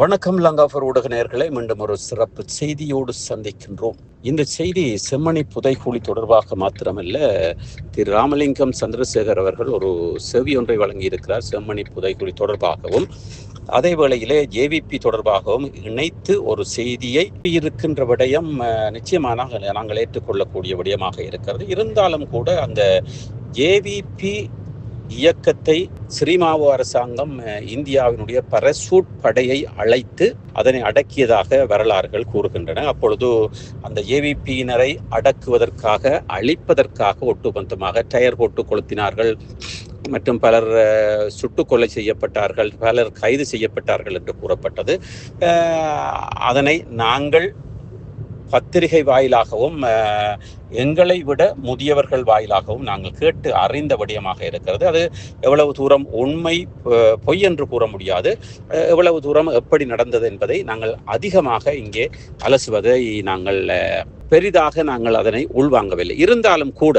வணக்கம் லங்காஃபர் ஊடக நேர்களை மீண்டும் ஒரு சிறப்பு செய்தியோடு சந்திக்கின்றோம். இந்த செய்தி செம்மணி புதைக்குழி தொடர்பாக மாத்திரமல்ல திரு ராமலிங்கம் சந்திரசேகர் அவர்கள் ஒரு செவி ஒன்றை வழங்கியிருக்கிறார் செம்மணி புதைக்குழி தொடர்பாகவும் அதே வேளையிலே ஜேவிபி தொடர்பாகவும் இணைத்து ஒரு செய்தியை இருக்கின்ற விடயம் நிச்சயமாக நாங்கள் ஏற்றுக்கொள்ளக்கூடிய விடயமாக இருக்கிறது. இருந்தாலும் கூட அந்த ஜேவிபி இயக்கத்தை ஸ்ரீமாவோ அரசாங்கம் இந்தியாவினுடைய பரசூட் படையை அழைத்து அதனை அடக்கியதாக வரலாறுகள் கூறுகின்றன. அப்பொழுது அந்த ஏவிபியினரை அடக்குவதற்காக அழிப்பதற்காக ஒட்டுமொத்தமாக டயர் போட்டு கொளுத்தினார்கள். மற்றும் பலர் சுட்டுக்கொலை செய்யப்பட்டார்கள் பலர் கைது செய்யப்பட்டார்கள் என்று கூறப்பட்டது. அதனை நாங்கள் பத்திரிகை வாயிலாகவும் எங்களை விட முதியவர்கள் வாயிலாகவும் நாங்கள் கேட்டு அறிந்த விடயமாக இருக்கிறது. அது எவ்வளவு தூரம் உண்மை பொய் என்று கூற முடியாது. எவ்வளவு தூரம் எப்படி நடந்தது என்பதை நாங்கள் அதிகமாக இங்கே அலசுவதை நாங்கள் பெரிதாக நாங்கள் அதனை உள்வாங்கவில்லை. இருந்தாலும் கூட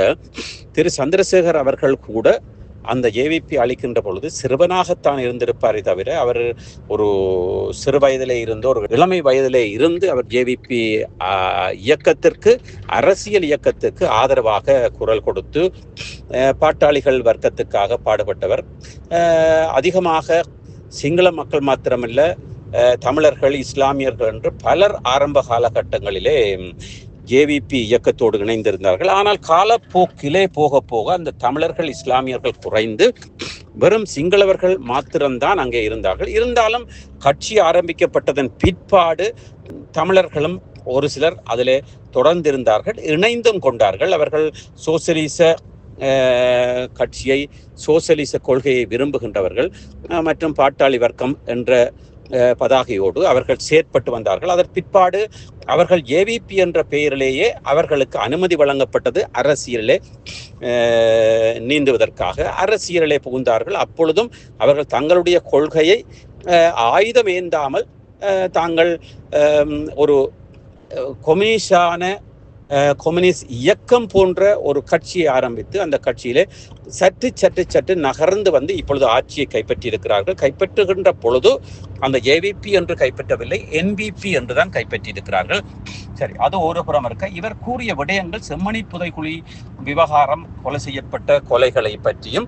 திரு சந்திரசேகர் அவர்கள் கூட அந்த ஏவிபி அளிக்கின்ற பொழுது சிறுவனாகத்தான் இருந்திருப்பாரே தவிர அவர் ஒரு சிறு வயதிலே இருந்து ஒரு இளமை வயதிலே இருந்து அவர் ஜேவிபி இயக்கத்திற்கு அரசியல் இயக்கத்திற்கு ஆதரவாக குரல் கொடுத்து பாட்டாளிகள் வர்க்கத்துக்காக பாடுபட்டவர். அதிகமாக சிங்கள மக்கள் மாத்திரமில்லை தமிழர்கள் இஸ்லாமியர்கள் என்று பலர் ஆரம்ப காலகட்டங்களிலே ஜேவிபி இயக்கத்தோடு இணைந்திருந்தார்கள். ஆனால் காலப்போக்கிலே போக போக அந்த தமிழர்கள் இஸ்லாமியர்கள் குறைந்து வெறும் சிங்களவர்கள் மாத்திரம்தான் அங்கே இருந்தார்கள். இருந்தாலும் கட்சி ஆரம்பிக்கப்பட்டதன் பிற்பாடு தமிழர்களும் ஒரு சிலர் அதிலே தொடர்ந்திருந்தார்கள். இணைந்தும் கொண்டார்கள். அவர்கள் சோசியலிச கட்சியை சோசியலிச கொள்கையை விரும்புகின்றவர்கள் மற்றும் பாட்டாளி வர்க்கம் என்ற பதாகையோடு அவர்கள் செயற்பட்டு வந்தார்கள். அதன் பிற்பாடு அவர்கள் ஏவிபி என்ற பெயரிலேயே அவர்களுக்கு அனுமதி வழங்கப்பட்டது. அரசியலே நீந்துவதற்காக அரசியலே புகுந்தார்கள். அப்பொழுதும் அவர்கள் தங்களுடைய கொள்கையை ஆயுதம் ஏந்தாமல் தாங்கள் ஒரு கொமிஷான கம்யூனிஸ்ட் இயக்கம் போன்ற ஒரு கட்சியை ஆரம்பித்து அந்த கட்சியிலே சற்று சற்று சற்று நகர்ந்து வந்து இப்பொழுது ஆட்சியை கைப்பற்றி இருக்கிறார்கள் கைப்பற்றுகின்ற பொழுது அந்த ஏவிபி என்று கைப்பற்றவில்லை என்பிபி என்றுதான் கைப்பற்றி இருக்கிறார்கள் சரி அது ஒரு புறம் இருக்க. இவர் கூறிய விடயங்கள் செம்மணி புதைக்குழி விவகாரம் கொலை செய்யப்பட்ட கொலைகளை பற்றியும்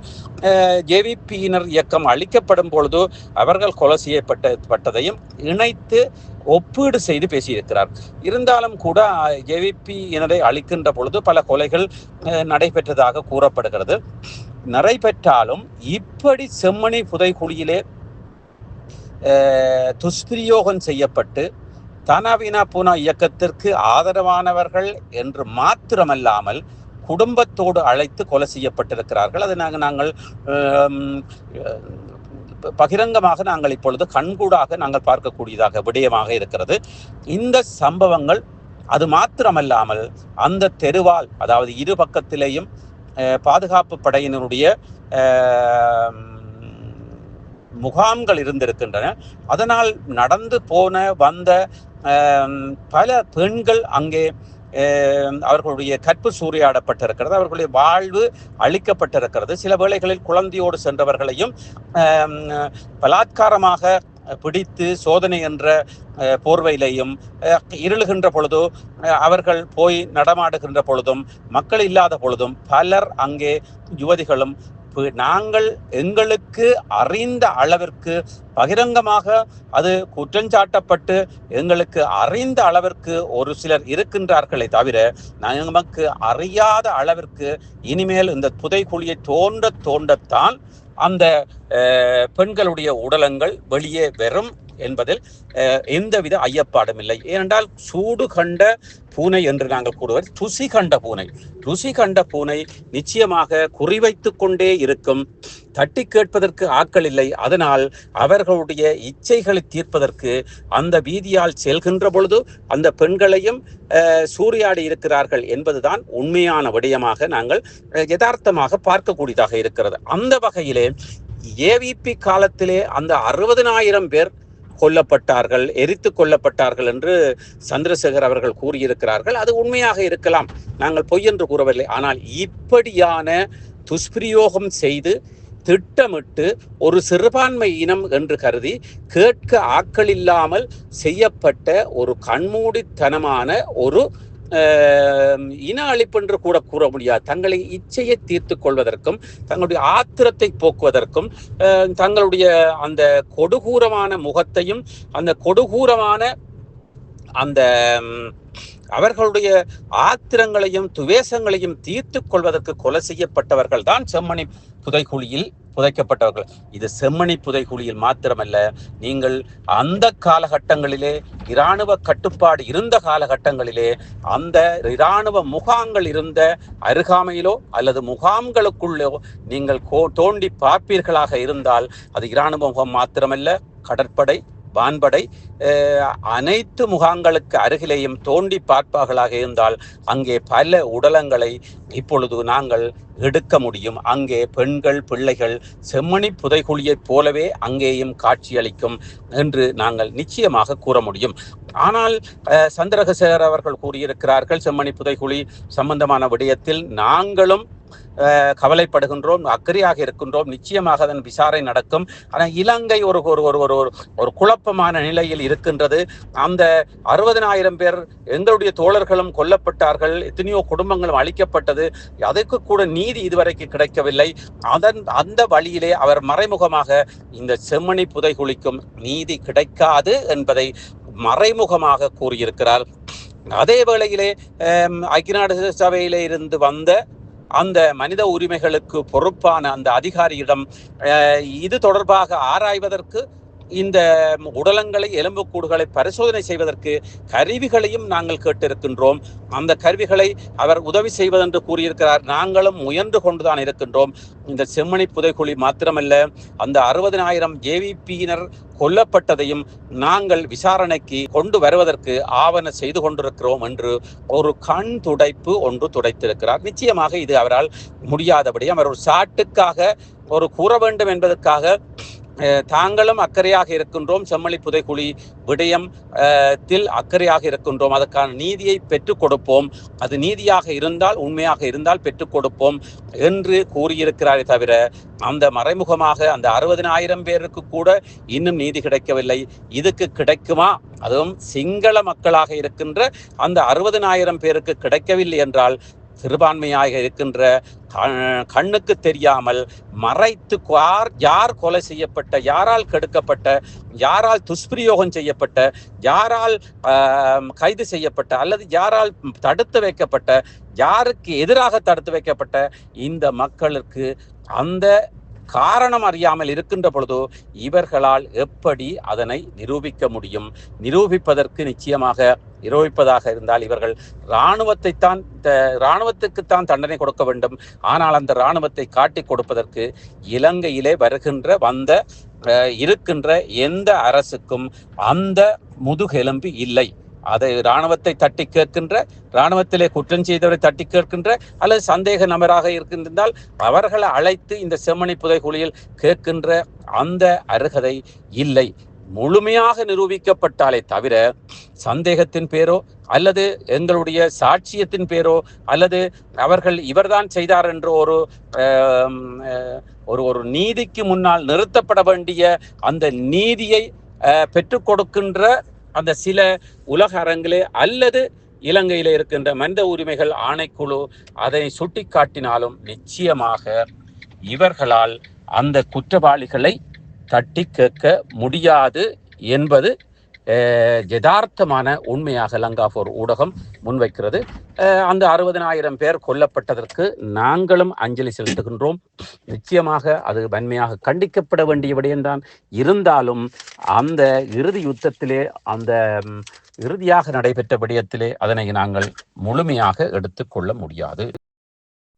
ஜேவிபியினர் இயக்கம் அழிக்கப்படும் பொழுது அவர்கள் கொலை செய்யப்பட்டதையும் இணைத்து ஒப்பீடு செய்து பேசியிருக்கிறார். இருந்தாலும் கூட ஜேவிபியினரை அழிக்கின்ற பொழுது பல கொலைகள் நடைபெற்றதாக கூறப்படுகிறது. நடைபெற்றாலும் இப்படி செம்மணி புதைக்குழியிலே அஹ், துஷ்பிரயோகம் செய்யப்பட்டு தானாவினா பூனா இயக்கத்திற்கு ஆதரவானவர்கள் என்று மாத்திரமல்லாமல் குடும்பத்தோடு அழைத்து கொலை செய்யப்பட்டிருக்கிறார்கள். அதை நாங்கள் நாங்கள் பகிரங்கமாக நாங்கள் இப்பொழுது கண்கூடாக நாங்கள் பார்க்கக்கூடியதாக விடயமாக இருக்கிறது. இந்த சம்பவங்கள் அது மாத்திரமல்லாமல் அந்த தெருவால் அதாவது இரு பக்கத்திலேயும் பாதுகாப்பு படையினருடைய முகாம்கள் இருந்திருக்கின்றன. அதனால் நடந்து போன வந்த பல பெண்கள் அங்கே அவர்களுடைய கற்பு சூறையாடப்பட்டிருக்கிறது. அவர்களுடைய வாழ்வு அழிக்கப்பட்டிருக்கிறது. சில வேளைகளில் குழந்தையோடு சென்றவர்களையும் பலாத்காரமாக பிடித்து சோதனை என்ற போர்வையிலையும் இருளுகின்ற பொழுதோ அவர்கள் போய் நடமாடுகின்ற பொழுதும் மக்கள் இல்லாத பொழுதும் பலர் அங்கே யுவதிகளும் பி- நாங்கள் எங்களுக்கு அறிந்த அளவிற்கு பகிரங்கமாக அது குற்றஞ்சாட்டப்பட்டு எங்களுக்கு அறிந்த அளவிற்கு ஒரு சிலர் இருக்கின்றார்களே தவிர நமக்கு அறியாத அளவிற்கு இனிமேல் இந்த புதைக்குழியை தோண்ட தோண்டத்தான் அந்த பெண்களுடைய உடலங்கள் வெளியே வரும் என்பதில் எந்தவித ஐயப்பாடும் இல்லை. ஏனென்றால் சூடு கண்ட பூனை என்று நாங்கள் கூறுவது ருசி கண்ட பூனை. ருசி கண்ட பூனை நிச்சயமாக குறிவைத்து கொண்டே இருக்கும். தட்டி கேட்பதற்கு ஆட்கள் இல்லை. அதனால் அவர்களுடைய இச்சைகளை தீர்ப்பதற்கு அந்த வீதியால் செல்கின்ற பொழுது அந்த பெண்களையும் சூறையாடி இருக்கிறார்கள் என்பதுதான் உண்மையான விடயமாக நாங்கள் யதார்த்தமாக பார்க்கக்கூடியதாக இருக்கிறது. அந்த வகையிலே ஏவிபி காலத்திலே அந்த அறுபதனாயிரம் பேர் கொல்லப்பட்டார்கள் எரித்து கொல்லப்பட்டார்கள் என்று சந்திரசேகர் அவர்கள் கூறியிருக்கிறார்கள். அது உண்மையாக இருக்கலாம். நாங்கள் பொய் என்று கூறவில்லை. ஆனால் இப்படியான துஷ்பிரயோகம் செய்து திட்டமிட்டு ஒரு சிறுபான்மை இனம் என்று கருதி கேட்க ஆக்கள் இல்லாமல் செய்யப்பட்ட ஒரு கண்மூடித்தனமான ஒரு இன அழிப்பு என்று கூட கூற முடியாது. தங்களை இச்சையை தீர்த்து கொள்வதற்கும் தங்களுடைய ஆத்திரத்தை போக்குவதற்கும் அஹ், தங்களுடைய அந்த கொடூரமான முகத்தையும் அந்த கொடூரமான அந்த அவர்களுடைய ஆத்திரங்களையும் துவேஷங்களையும் தீர்த்து கொள்வதற்கு கொலை செய்யப்பட்டவர்கள் தான் செம்மணி புதைக்குழியில் புதைக்கப்பட்டவர்கள். இது செம்மணி புதைக்குழியில் மாத்திரமல்ல நீங்கள் அந்த காலகட்டங்களிலே இராணுவ கட்டுப்பாடு இருந்த காலகட்டங்களிலே அந்த இராணுவ முகாம்கள் இருந்த அருகாமையிலோ அல்லது முகாம்களுக்குள்ளோ நீங்கள் கோ- தோண்டி பார்ப்பீர்களாக இருந்தால் அது இராணுவ முகாம் மாத்திரமல்ல கடற்படை வான்படை அனைத்து முகாங்களுக்கு அருகிலேயும் தோண்டி பார்ப்பார்களாக இருந்தால் அங்கே பல உடலங்களை இப்பொழுது நாங்கள் எடுக்க முடியும். அங்கே பெண்கள் பிள்ளைகள் செம்மணி புதைகுழியைப் போலவே அங்கேயும் காட்சியளிக்கும் என்று நாங்கள் நிச்சயமாக கூற முடியும். ஆனால் சந்திரகசேகர் அவர்கள் கூறியிருக்கிறார்கள் செம்மணி புதைகுழி சம்பந்தமான விடயத்தில் நாங்களும் கவலைப்படுகின்றோம் அக்கறையாக இருக்கின்றோம். நிச்சயமாக அதன் விசாரணை நடக்கும். ஆனால் இலங்கை ஒரு ஒரு ஒரு ஒரு ஒரு- ஒரு குழப்பமான நிலையில் இருக்கின்றது. அந்த அறுபதனாயிரம் பேர் எங்களுடைய தோழர்களும் கொல்லப்பட்டார்கள். எத்தனையோ குடும்பங்களும் அழிக்கப்பட்டது. அதற்கு கூட நீதி இதுவரைக்கு கிடைக்கவில்லை. அதன் அந்த வழியிலே அவர் மறைமுகமாக இந்த செம்மணி புதைகுழிக்கும் நீதி கிடைக்காது என்பதை மறைமுகமாக கூறியிருக்கிறார். அதே வேளையிலே ஐக்கிய நாடு சபையிலே இருந்து வந்த அந்த மனித உரிமைகளுக்கு பொறுப்பான அந்த அதிகாரியிடம் இது தொடர்பாக ஆராய்வதற்கு இந்த உடலங்களை எலும்புக்கூடுகளை பரிசோதனை செய்வதற்கு கருவிகளையும் நாங்கள் கேட்டிருக்கின்றோம். அந்த கருவிகளை அவர் உதவி செய்வதென்று கூறியிருக்கிறார். நாங்களும் முயன்று கொண்டுதான் இருக்கின்றோம். இந்த செம்மணி புதைக்குழி மாத்திரமல்ல அந்த அறுபதனாயிரம் ஜேவிபியினர் கொல்லப்பட்டதையும் நாங்கள் விசாரணைக்கு கொண்டு வருவதற்கு ஆவண செய்து கொண்டிருக்கிறோம் என்று ஒரு கண் துடைப்பு ஒன்று துடைத்திருக்கிறார். நிச்சயமாக இது அவரால் முடியாதபடி அவர் ஒரு சாட்டுக்காக ஒரு கூற வேண்டும் என்பதற்காக தாங்களும் அக்கறையாக இருக்கின்றோம். செம்மொழி புதைக்குழி விடயம் தில் அக்கறையாக இருக்கின்றோம். அதற்கான நீதியை பெற்றுக் கொடுப்போம். அது நீதியாக இருந்தால் உண்மையாக இருந்தால் பெற்றுக் கொடுப்போம் என்று கூறியிருக்கிறாரே தவிர அந்த மறைமுகமாக அந்த அறுபதினாயிரம் பேருக்கு கூட இன்னும் நீதி கிடைக்கவில்லை. இதுக்கு கிடைக்குமா? அதுவும் சிங்கள மக்களாக இருக்கின்ற அந்த அறுபதினாயிரம் பேருக்கு கிடைக்கவில்லை என்றால் சிறுபான்மையாக இருக்கின்ற க- கண்ணுக்கு தெரியாமல் மறைத்து யார் யார் கொலை செய்யப்பட்ட யாரால் கெடுக்கப்பட்ட யாரால் துஷ்பிரயோகம் செய்யப்பட்ட யாரால் கைது செய்யப்பட்ட அல்லது யாரால் தடுத்து வைக்கப்பட்ட யாருக்கு எதிராக தடுத்து வைக்கப்பட்ட இந்த மக்களுக்கு அந்த காரணம் அறியாமல் இருக்கின்ற பொழுதோ இவர்களால் எப்படி அதனை நிரூபிக்க முடியும்? நிரூபிப்பதற்கு நிச்சயமாக நிரூபிப்பதாக இருந்தால் இவர்கள் இராணுவத்தை தான் இராணுவத்துக்குத்தான் தண்டனை கொடுக்க வேண்டும். ஆனால் அந்த இராணுவத்தை காட்டிக் கொடுப்பதற்கு இலங்கையிலே வருகின்ற வந்த இருக்கின்ற எந்த அரசுக்கும் அந்த முதுகெலும்பு இல்லை. அதை இராணுவத்தை தட்டி கேட்கின்ற இராணுவத்திலே குற்றம் செய்தவரை தட்டி கேட்கின்ற அல்லது சந்தேக நபராக இருக்கின்றால் அவர்களை அழைத்து இந்த செம்மணி புதைகுழியில் கேட்கின்ற அந்த அருகதை இல்லை. முழுமையாக நிரூபிக்கப்பட்டாலே தவிர சந்தேகத்தின் பேரோ அல்லது எங்களுடைய சாட்சியத்தின் பேரோ அல்லது அவர்கள் இவர்தான் செய்தார் என்ற ஒரு ஒரு ஒரு நீதிக்கு முன்னால் நிறுத்தப்பட வேண்டிய அந்த நீதியை பெற்றுக் கொடுக்கின்ற அந்த சில உலக அரங்கிலே அல்லது இலங்கையிலே இருக்கின்ற மனித உரிமைகள் ஆணைக்குழு அதை சுட்டிக்காட்டினாலும் நிச்சயமாக இவர்களால் அந்த குற்றவாளிகளை தட்டி கேட்க முடியாது என்பது யதார்த்தமான உண்மையாக லங்காபோர் ஊடகம் முன்வைக்கிறது. அந்த அறுபதனாயிரம் பேர் கொல்லப்பட்டதற்கு நாங்களும் அஞ்சலி செலுத்துகின்றோம். நிச்சயமாக அது வன்மையாக கண்டிக்கப்பட வேண்டிய விடயம்தான். இருந்தாலும் அந்த இறுதி யுத்தத்திலே அந்த இறுதியாக நடைபெற்ற விடயத்திலே அதனை நாங்கள் முழுமையாக எடுத்துக்கொள்ள முடியாது.